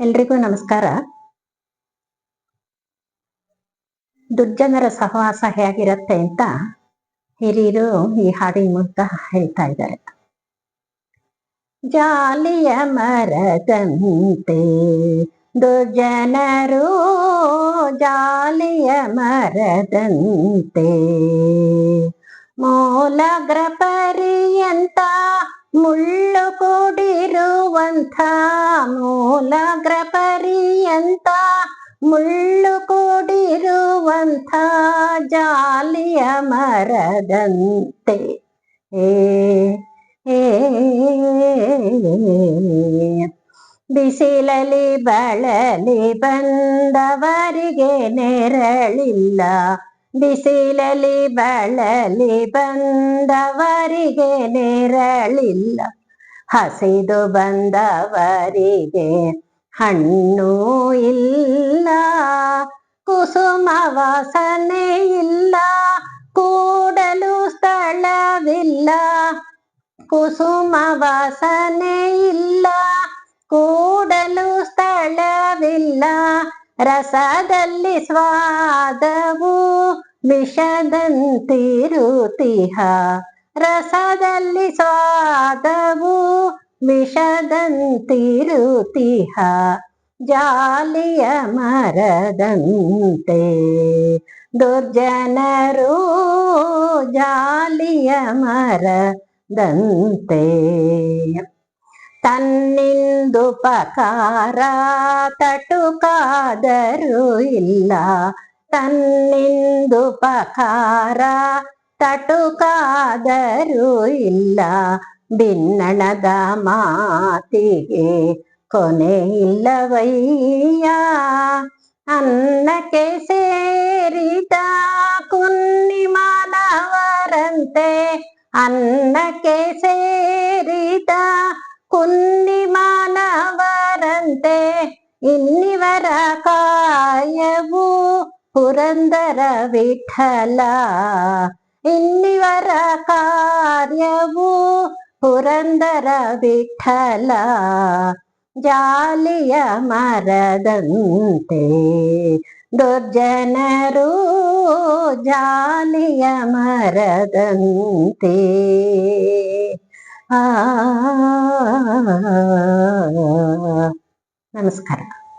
ಎಲ್ರಿಗೂ ನಮಸ್ಕಾರ. ದುರ್ಜನರ ಸಹವಾಸ ಹೇಗಿರುತ್ತೆ ಅಂತ ಹಿರಿಯರು ಈ ಹಾಡಿನ ಮೂಲಕ ಹೇಳ್ತಾ ಇದ್ದಾರೆ. ಜಾಲಿಯ ಮರದಂತೆ ದುರ್ಜನರು ಜಾಲಿಯ ಮರದಂತೆ ಮೂಲಗ್ರ ಪರಿಯಂತ ಮುಳ್ಳು ಕೂಡಿರುವಂಥ ಮೂಲ ಪರ್ಯಂತ ಮುಳ್ಳು ಕೂಡಿರುವಂಥ ಜಾಲಿಯ ಮರದಂತೆ. ಏ, ಬಿಸಿಲಲಿ ಬಳಲಿ ಬಂದವರಿಗೆ ನೆರಳಿಲ್ಲ. ಬಿಸಿಲಲಿ ಬಳಲಿ ಬಂದವರಿಗೆ ನೆರಳಿಲ್ಲ. ಹಸಿದು ಬಂದವರಿಗೆ ಹಣ್ಣು ಇಲ್ಲ, ಕುಸುಮ ವಾಸನೆ ಇಲ್ಲ, ಕೂಡಲು ಸ್ಥಳವಿಲ್ಲ. ಕುಸುಮ ವಾಸನೆ ಇಲ್ಲ, ಕೂಡಲು ಸ್ಥಳವಿಲ್ಲ. ರಸದಲ್ಲಿ ಸ್ವಾದವು ವಿಷದಂತಿರುತಿಹ. ರಸದಲ್ಲಿ ಸ್ವಾದವು ವಿಷದಂತಿರುತಿಹ ಜಾಲಿಯ ಮರದಂತೆ. ದುರ್ಜನರು ಜಾಲಿಯ ಮರದಂತೆ. ತನ್ನಿಂದುಪಕಾರ ತಟುಕಾದರೂ ಇಲ್ಲ ತನ್ನಿಂದುಪಕಾರ ತಟುಕಾದರೂ ಇಲ್ಲ ಭಿನ್ನಣದ ಮಾತಿಗೆ ಕೊನೆ ಇಲ್ಲವಯ್ಯ ಅನ್ನಕ್ಕೆ ಸೇರಿದ ಕುನ್ನಿ ಮಾನವರಂತೆ ಅನ್ನಕ್ಕೆ ಸೇರಿದ ಕುನ್ನಿ ಮಾನವರಂತೆ ಇನ್ನಿವರ ಕಾಯವು ಪುರಂದರ ವಿಠಲ ಇನ್ನಿವರ ಕಾರ್ಯವು ಪುರಂದರ ವಿಠಲ ಜಾಲಿಯ ಮರದಂತೆ ದುರ್ಜನರು ಜಾಲಿಯ ಮರದಂತೆ ಆ ನಮಸ್ಕಾರ